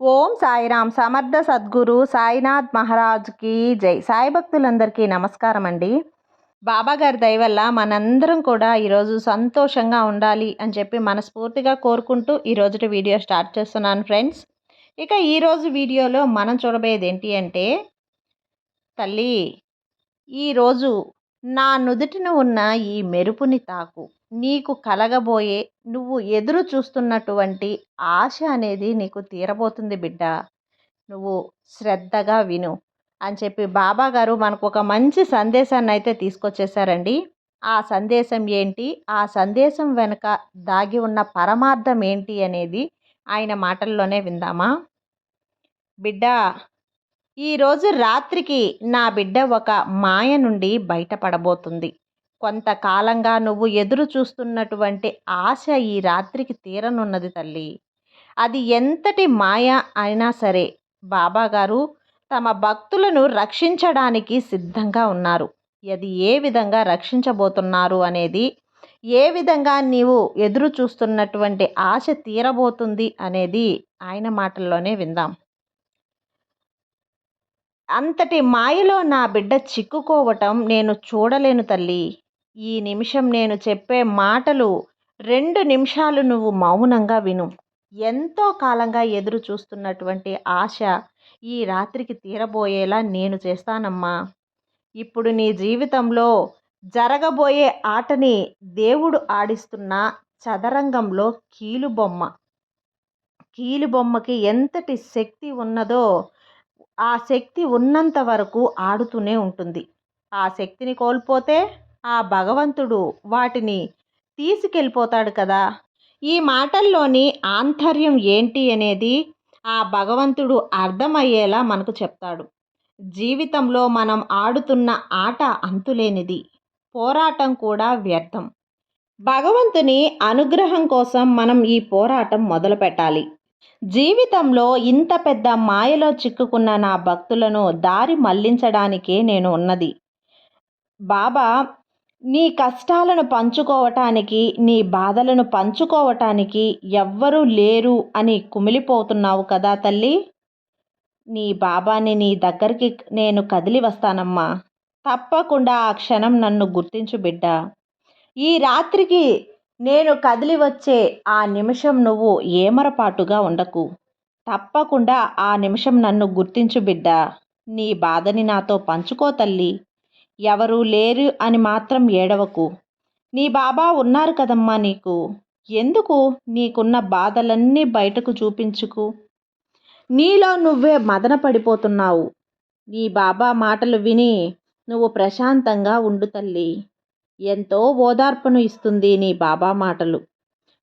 ఓం సాయిరామ్ సమర్థ సద్గురు సాయినాథ్ మహారాజ్కి జై. సాయి భక్తులందరికీ నమస్కారం అండి. బాబా గారి దయ మనందరం కూడా ఈరోజు సంతోషంగా ఉండాలి అని చెప్పి మనస్ఫూర్తిగా కోరుకుంటూ ఈరోజు వీడియో స్టార్ట్ చేస్తున్నాను ఫ్రెండ్స్. ఇక ఈరోజు వీడియోలో మనం చూడబోయేది ఏంటి అంటే తల్లి ఈరోజు నా నుదుటిన ఉన్న ఈ మెరుపుని తాకు. నీకు కలగబోయే నువ్వు ఎదురు చూస్తున్నటువంటి ఆశ అనేది నీకు తీరబోతుంది బిడ్డ. నువ్వు శ్రద్ధగా విను అని చెప్పి బాబా గారు మనకు ఒక మంచి సందేశాన్ని అయితే తీసుకొచ్చేసారండి. ఆ సందేశం ఏంటి? ఆ సందేశం వెనుక దాగి ఉన్న పరమార్థం ఏంటి అనేది ఆయన మాటల్లోనే విందామా? బిడ్డ ఈరోజు రాత్రికి నా బిడ్డ ఒక మాయ నుండి బయటపడబోతుంది. కొంతకాలంగా నువ్వు ఎదురు చూస్తున్నటువంటి ఆశ ఈ రాత్రికి తీరనున్నది తల్లి. అది ఎంతటి మాయ అయినా సరే బాబాగారు తమ భక్తులను రక్షించడానికి సిద్ధంగా ఉన్నారు. అది ఏ విధంగా రక్షించబోతున్నారు అనేది ఏ విధంగా నీవు ఎదురు చూస్తున్నటువంటి ఆశ తీరబోతుంది అనేది ఆయన మాటల్లోనే విందాం. అంతటి మాయలో నా బిడ్డ చిక్కుకోవటం నేను చూడలేను తల్లి. ఈ నిమిషం నేను చెప్పే మాటలు రెండు నిమిషాలు నువ్వు మౌనంగా విను. ఎంతో కాలంగా ఎదురు చూస్తున్నటువంటి ఆశ ఈ రాత్రికి తీరబోయేలా నేను చేస్తానమ్మా. ఇప్పుడు నీ జీవితంలో జరగబోయే ఆటని దేవుడు ఆడిస్తున్న చదరంగంలో కీలుబొమ్మ కీలుబొమ్మకి ఎంతటి శక్తి ఉన్నదో ఆ శక్తి ఉన్నంత వరకు ఆడుతూనే ఉంటుంది. ఆ శక్తిని కోల్పోతే ఆ భగవంతుడు వాటిని తీసుకెళ్ళిపోతాడు కదా. ఈ మాటల్లోని ఆంతర్యం ఏంటి అనేది ఆ భగవంతుడు అర్థమయ్యేలా మనకు చెప్తాడు. జీవితంలో మనం ఆడుతున్న ఆట అంతులేనిది పోరాటం కూడా వ్యర్థం. భగవంతుని అనుగ్రహం కోసం మనం ఈ పోరాటం మొదలు పెట్టాలి. జీవితంలో ఇంత పెద్ద మాయలో చిక్కుకున్న నా భక్తులను దారి మళ్ళించడానికే నేను ఉన్నది. బాబా నీ కష్టాలను పంచుకోవటానికి నీ బాధలను పంచుకోవటానికి ఎవ్వరూ లేరు అని కుమిలిపోతున్నావు కదా తల్లి. నీ బాబాని నీ దగ్గరికి నేను కదిలి వస్తానమ్మా. తప్పకుండా ఆ క్షణం నన్ను గుర్తించు బిడ్డ. ఈ రాత్రికి నేను కదిలి వచ్చే ఆ నిమిషం నువ్వు ఏమరపాటుగా ఉండకు. తప్పకుండా ఆ నిమిషం నన్ను గుర్తించు బిడ్డ. నీ బాధని నాతో పంచుకో తల్లి. ఎవరూ లేరు అని మాత్రం ఏడవకు. నీ బాబా ఉన్నారు కదమ్మా నీకు. ఎందుకు నీకున్న బాధలన్నీ బయటకు చూపించుకు? నీలో నువ్వే మదన పడిపోతున్నావు. నీ బాబా మాటలు విని నువ్వు ప్రశాంతంగా ఉండు తల్లి. ఎంతో ఓదార్పును ఇస్తుంది నీ బాబా మాటలు.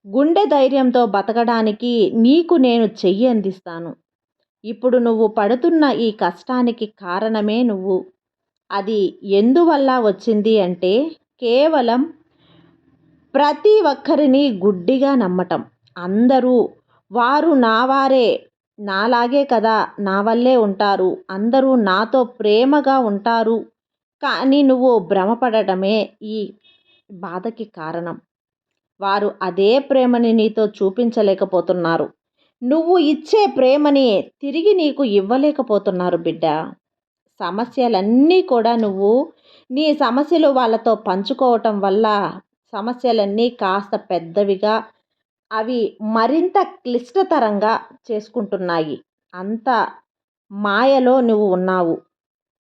గుండె ధైర్యంతో బతకడానికి నీకు నేను చెయ్యి అందిస్తాను. ఇప్పుడు నువ్వు పడుతున్న ఈ కష్టానికి కారణమే నువ్వు. అది ఎందువల్ల వచ్చింది అంటే కేవలం ప్రతి ఒక్కరిని గుడ్డిగా నమ్మటం. అందరూ వారు నావారే నాలాగే కదా నా వల్లే ఉంటారు. అందరూ నాతో ప్రేమగా ఉంటారు. కానీ నువ్వు భ్రమపడటమే ఈ బాధకి కారణం. వారు అదే ప్రేమని నీతో చూపించలేకపోతున్నారు. నువ్వు ఇచ్చే ప్రేమని తిరిగి నీకు ఇవ్వలేకపోతున్నారు బిడ్డ. సమస్యలన్నీ కూడా నువ్వు నీ సమస్యలు వాళ్ళతో పంచుకోవటం వల్ల సమస్యలన్నీ కాస్త పెద్దవిగా అవి మరింత క్లిష్టతరంగా చేసుకుంటున్నాయి. అంత మాయలో నువ్వు ఉన్నావు.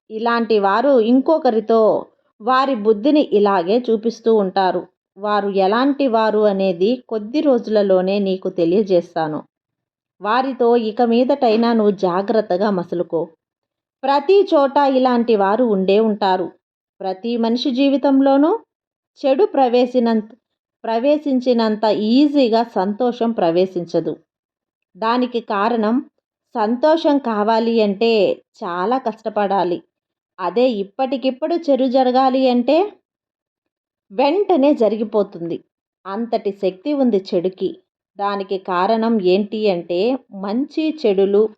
ఇలాంటి వారు ఇంకొకరితో వారి బుద్ధిని ఇలాగే చూపిస్తూ ఉంటారు. వారు ఎలాంటి వారు అనేది కొద్ది రోజులలోనే నీకు తెలియజేస్తాను. వారితో ఇక మీదటైనా నువ్వు జాగ్రత్తగా మసులుకో. ప్రతి చోట ఇలాంటి వారు ఉండే ఉంటారు. ప్రతి మనిషి జీవితంలోనూ చెడు ప్రవేశినంత ప్రవేశించినంత ఈజీగా సంతోషం ప్రవేశించదు. దానికి కారణం సంతోషం కావాలి అంటే చాలా కష్టపడాలి. అదే ఇప్పటికిప్పుడు చెడు జరగాలి అంటే వెంటనే జరిగిపోతుంది. అంతటి శక్తి ఉంది చెడుకి. దానికి కారణం ఏంటి అంటే మంచి చెడులు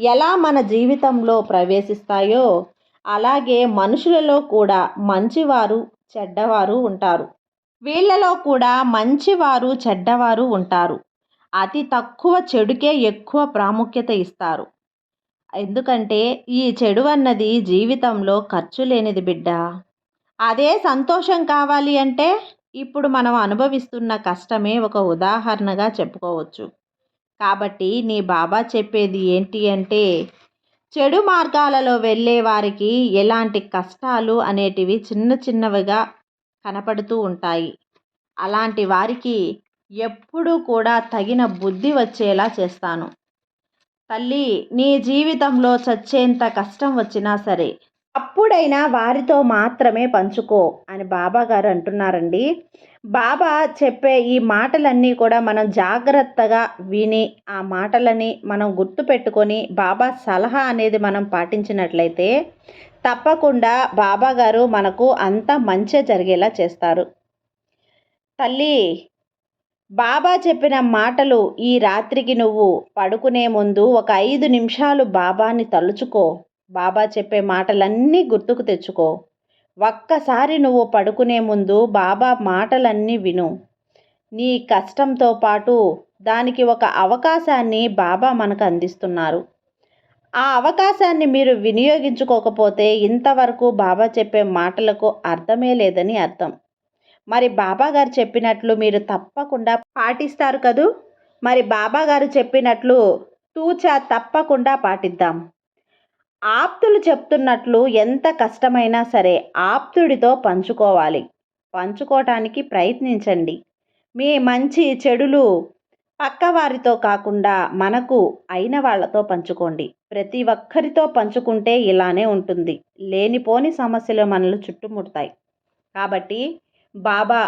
ఎలా మన జీవితంలో ప్రవేశిస్తాయో అలాగే మనుషులలో కూడా మంచివారు చెడ్డవారు ఉంటారు. వీళ్ళలో కూడా మంచివారు చెడ్డవారు ఉంటారు. అతి తక్కువ చెడుకే ఎక్కువ ప్రాముఖ్యత ఇస్తారు. ఎందుకంటే ఈ చెడు అన్నది జీవితంలో ఖర్చు లేనిది బిడ్డ. అదే సంతోషం కావాలి అంటే ఇప్పుడు మనం అనుభవిస్తున్న కష్టమే ఒక ఉదాహరణగా చెప్పుకోవచ్చు. కాబట్టి నీ బాబా చెప్పేది ఏంటి అంటే చెడు మార్గాలలో వెళ్ళే వారికి ఎలాంటి కష్టాలు అనేటివి చిన్న చిన్నవిగా కనపడుతూ ఉంటాయి. అలాంటి వారికి ఎప్పుడూ కూడా తగిన బుద్ధి వచ్చేలా చేస్తాను. తల్లి నీ జీవితంలో చచ్చేంత కష్టం వచ్చినా సరే అప్పుడైనా వారితో మాత్రమే పంచుకో అని బాబా గారు అంటున్నారండి. బాబా చెప్పే ఈ మాటలన్నీ కూడా మనం జాగ్రత్తగా విని ఆ మాటలని మనం గుర్తుపెట్టుకొని బాబా సలహా అనేది మనం పాటించినట్లయితే తప్పకుండా బాబా గారు మనకు అంత మంచి జరిగేలా చేస్తారు. తల్లి బాబా చెప్పిన మాటలు ఈ రాత్రికి నువ్వు పడుకునే ముందు ఒక ఐదు నిమిషాలు బాబాని తలుచుకో. బాబా చెప్పే మాటలన్నీ గుర్తుకు తెచ్చుకో. ఒక్కసారి నువ్వు పడుకునే ముందు బాబా మాటలన్నీ విను. నీ కష్టంతో పాటు దానికి ఒక అవకాశాన్ని బాబా మనకు అందిస్తున్నారు. ఆ అవకాశాన్ని మీరు వినియోగించుకోకపోతే ఇంతవరకు బాబా చెప్పే మాటలకు అర్థమే లేదని అర్థం. మరి బాబా గారు చెప్పినట్లు మీరు తప్పకుండా పాటిస్తారు కదూ? మరి బాబా గారు చెప్పినట్లు తూచా తప్పకుండా పాటిద్దాం. ఆప్తులు చెప్తున్నట్లు ఎంత కష్టమైనా సరే ఆప్తుడితో పంచుకోవాలి. పంచుకోవటానికి ప్రయత్నించండి. మీ మంచి చెడులు పక్కవారితో కాకుండా మనకు అయిన వాళ్ళతో పంచుకోండి. ప్రతి ఒక్కరితో పంచుకుంటే ఇలానే ఉంటుంది. లేనిపోని సమస్యలు మనల్ని చుట్టుముడతాయి. కాబట్టి బాబా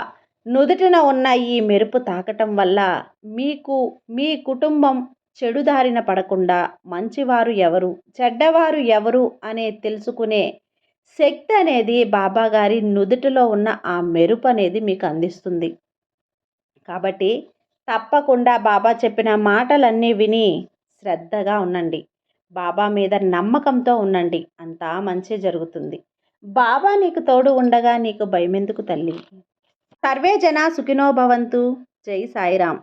నుదుటిన ఉన్న ఈ మెరుపు తాకటం వల్ల మీకు మీ కుటుంబం చెడుదారిన పడకుండా మంచివారు ఎవరు చెడ్డవారు ఎవరు అనే తెలుసుకునే శక్తి అనేది బాబా గారి నుదుటిలో ఉన్న ఆ మెరుపు అనేది మీకు అందిస్తుంది. కాబట్టి తప్పకుండా బాబా చెప్పిన మాటలన్నీ విని శ్రద్ధగా ఉండండి. బాబా మీద నమ్మకంతో ఉండండి. అంతా మంచి జరుగుతుంది. బాబా నీకు తోడు ఉండగా నీకు భయమెందుకు తల్లి? సర్వే జన సుఖినోభవంతు జై సాయిరామ్.